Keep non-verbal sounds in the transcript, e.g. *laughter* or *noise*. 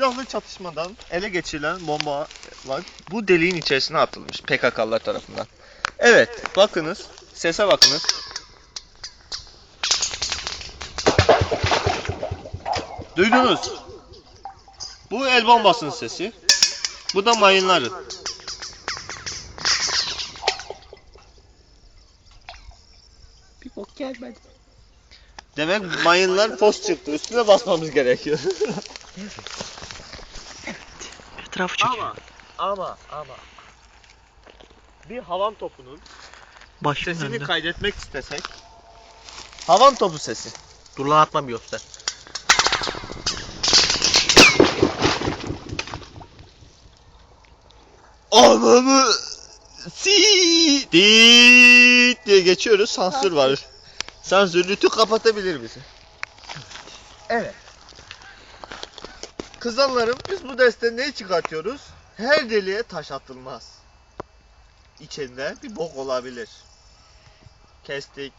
silahlı çatışmadan ele geçirilen bombalar bu deliğin içerisine atılmış PKK'lılar tarafından. Evet, bakınız. Sese bakınız. Duydunuz. Bu el bombasının sesi. Bu da mayınların. Bir bok gelmedi. Demek mayınlar fos çıktı. Üstüne basmamız gerekiyor. *laughs* Etrafı çek. ama ama ama bir havan topunun Başın sesini önünde. kaydetmek istesek havan topu sesi. Dur lan atma bir yoksa. Ananı si diye geçiyoruz. Sansür var. Sansür lütü kapatabilir bizi. Evet. Kızanlarım biz bu derste ne çıkartıyoruz? Her deliğe taş atılmaz. İçinde bir bok olabilir. Kestik.